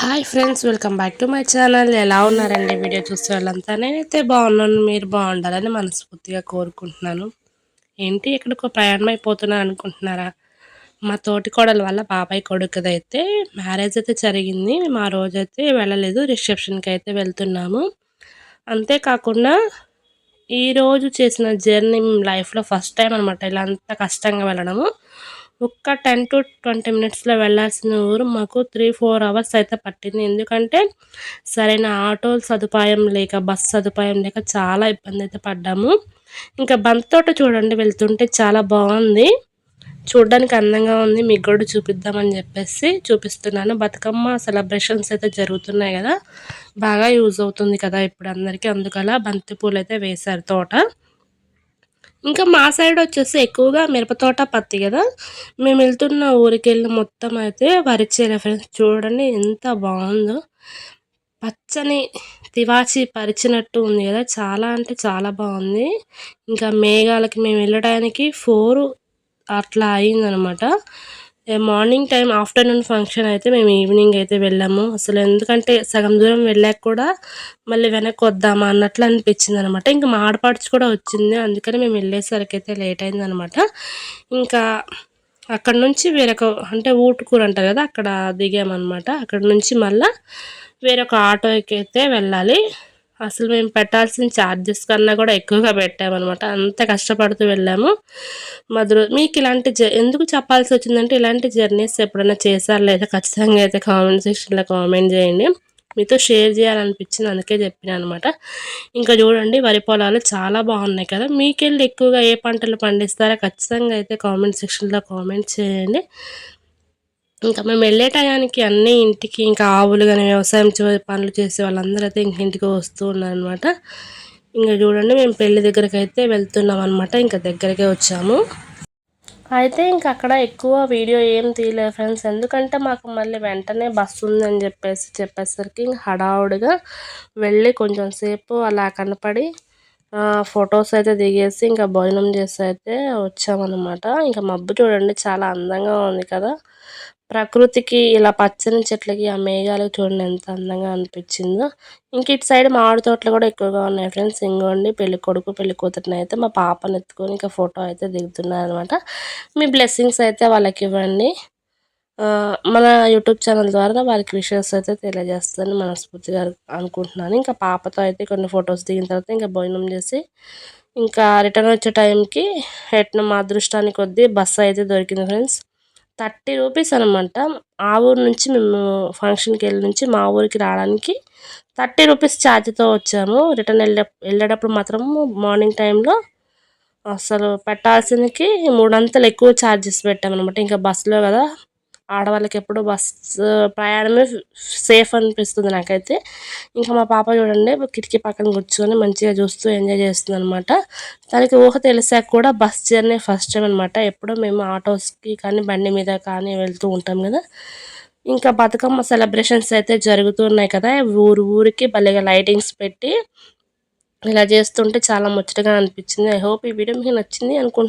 Hi friends welcome back to my channel. ఎలా ఉన్నారండి video చూసే వాళ్ళంతా? నేనైతే బాగున్నాను మీరు బాగుండాలని మనస్ఫూర్తిగా కోరుకుంటున్నాను. ఏంటి ఎక్కడికో ప్రయాణం అయిపోతున్నా అనుకుంటున్నారా? మా తోటి కోడల వల్ల బాబాయ్ కొడుకుదైతే మ్యారేజ్ అయితే జరిగింది. మేము ఆ రోజైతే వెళ్ళలేదు రిసెప్షన్కి అయితే వెళ్తున్నాము. అంతేకాకుండా ఈరోజు చేసిన జర్నీ లైఫ్లో ఫస్ట్ టైం అనమాట ఇలా అంత కష్టంగా వెళ్ళడము. ఒక్క టెన్ టు ట్వంటీ మినిట్స్లో వెళ్ళాల్సిన ఊరు మాకు త్రీ ఫోర్ అవర్స్ అయితే పట్టింది. ఎందుకంటే సరైన ఆటో సదుపాయం లేక బస్ సదుపాయం లేక చాలా ఇబ్బంది అయితే పడ్డాము. ఇంకా బంతితోట చూడండి వెళ్తుంటే చాలా బాగుంది. చూడడానికి అందంగా ఉంది. మీకు కూడా చూపిద్దామని చెప్పేసి చూపిస్తున్నాను. బతుకమ్మ సెలబ్రేషన్స్ అయితే జరుగుతున్నాయి కదా. బాగా యూజ్ అవుతుంది కదా ఇప్పుడు అందరికీ. అందుకలా బంతి పూలు అయితే వేశారు తోట. ఇంకా మా సైడ్ వచ్చేసి ఎక్కువగా మిరపతోట పత్తి కదా. మేము వెళ్తున్న ఊరికి వెళ్ళి మొత్తం అయితే పరిచే ఫ్రెండ్స్ చూడండి ఎంత బాగుందో. పచ్చని తివాచి పరిచినట్టు ఉంది కదా. చాలా అంటే చాలా బాగుంది. ఇంకా మేఘాలకి మేము వెళ్ళడానికి ఫోర్ అట్లా అయిందనమాట. మార్నింగ్ టైం ఆఫ్టర్నూన్ ఫంక్షన్ అయితే మేము ఈవినింగ్ అయితే వెళ్ళాము. అసలు ఎందుకంటే సగం దూరం వెళ్ళాక కూడా మళ్ళీ వెనక్కి వద్దామా అన్నట్లు అనిపించింది అనమాట ఇంకా మా ఆడపడుచు కూడా వచ్చింది. అందుకని మేము వెళ్ళేసరికి అయితే లేట్ అయిందనమాట ఇంకా అక్కడ నుంచి వేరొక అంటే ఊటుకూరు అంటారు కదా అక్కడ దిగామన్నమాట. అక్కడ నుంచి మళ్ళీ వేరొక ఆటోకి అయితే వెళ్ళాలి. అసలు మేము పెట్టాల్సిన ఛార్జెస్ కన్నా కూడా ఎక్కువగా పెట్టామన్నమాట. అంత కష్టపడుతూ వెళ్ళాము. మధుర మీకు ఇలాంటి జ ఎందుకు చెప్పాల్సి వచ్చిందంటే ఇలాంటి జర్నీస్ ఎప్పుడైనా చేశారు? లేదా ఖచ్చితంగా అయితే కామెంట్ సెక్షన్లో కామెంట్ చేయండి. మీతో షేర్ చేయాలనిపించింది అందుకే చెప్పిన అనమాట ఇంకా చూడండి వరి పొలాలు చాలా బాగున్నాయి కదా. మీకెళ్ళి ఎక్కువగా ఏ పంటలు పండిస్తారో? ఖచ్చితంగా అయితే కామెంట్ సెక్షన్లో కామెంట్ చేయండి. ఇంకా మేము వెళ్ళే టయానికి అన్నీ ఇంటికి ఇంకా ఆవులు కానీ వ్యవసాయం పనులు చేసే వాళ్ళందరూ అయితే ఇంక ఇంటికి వస్తూ ఉన్నారనమాట ఇంకా చూడండి మేము పెళ్ళి దగ్గరికి అయితే వెళ్తున్నాం అనమాట ఇంకా దగ్గరకే వచ్చాము. అయితే ఇంక అక్కడ ఎక్కువ వీడియో ఏం తీయలేదు ఫ్రెండ్స్. ఎందుకంటే మాకు మళ్ళీ వెంటనే బస్సు ఉందని చెప్పేసి చెప్పేసరికి ఇంక హడావుడిగా వెళ్ళి కొంచెం సేపు అలా కనపడి ఫొటోస్ అయితే దిగేసి ఇంకా భోజనం చేసి అయితే వచ్చామన్నమాట. ఇంకా మబ్బు చూడండి చాలా అందంగా ఉంది కదా. ప్రకృతికి ఇలా పచ్చని చెట్లకి ఆ మేఘాలకు చూడండి ఎంత అందంగా అనిపించిందో. ఇంక ఇటు సైడ్ మామిడి తోటలు కూడా ఎక్కువగా ఉన్నాయి ఫ్రెండ్స్. ఇంకోండి పెళ్ళి కొడుకు పెళ్ళి కూతురిని అయితే మా పాపను ఎత్తుకొని ఇంకా ఫోటో అయితే దిగుతున్నారు అనమాట మీ బ్లెస్సింగ్స్ అయితే వాళ్ళకి ఇవ్వండి. మన యూట్యూబ్ ఛానల్ ద్వారా వారికి విషయాస్ అయితే తెలియజేస్తుందని మనస్ఫూర్తిగా అనుకుంటున్నాను. ఇంకా పాపతో అయితే కొన్ని ఫొటోస్ దిగిన తర్వాత ఇంకా భోజనం చేసి ఇంకా రిటర్న్ వచ్చే టైంకి ఎట్న మా అదృష్టానికి కొద్దీ బస్సు అయితే దొరికింది ఫ్రెండ్స్. థర్టీ రూపీస్ అనమాట. ఆ ఊరు నుంచి మేము ఫంక్షన్కి వెళ్ళి నుంచి మా ఊరికి రావడానికి థర్టీ రూపీస్ ఛార్జ్తో వచ్చాము. రిటర్న్ వెళ్ళే వెళ్ళేటప్పుడు మాత్రం మార్నింగ్ టైంలో అసలు పెట్టాల్సిందికి మూడంతలు ఎక్కువ ఛార్జెస్ పెట్టామన్నమాట. ఇంకా బస్సులో కదా ఆడవాళ్ళకి ఎప్పుడు బస్సు ప్రయాణమే సేఫ్ అనిపిస్తుంది నాకైతే. ఇంకా మా పాప చూడండి కిటికీ పక్కన కూర్చొని మంచిగా చూస్తూ ఎంజాయ్ చేస్తుంది అనమాట తనకి ఊహ తెలిసాక కూడా బస్ జర్నీ ఫస్ట్ టైం అనమాట ఎప్పుడో మేము ఆటోస్కి కానీ బండి మీద కానీ వెళ్తూ ఉంటాం కదా. ఇంకా బతుకమ్మ సెలబ్రేషన్స్ అయితే జరుగుతున్నాయి కదా. ఊరు ఊరికి భలేగా లైటింగ్స్ పెట్టి ఇలా చేస్తుంటే చాలా ముచ్చటగా అనిపించింది. ఐ హోప్ ఈ వీడియో మీకు నచ్చింది అనుకుంటున్నాను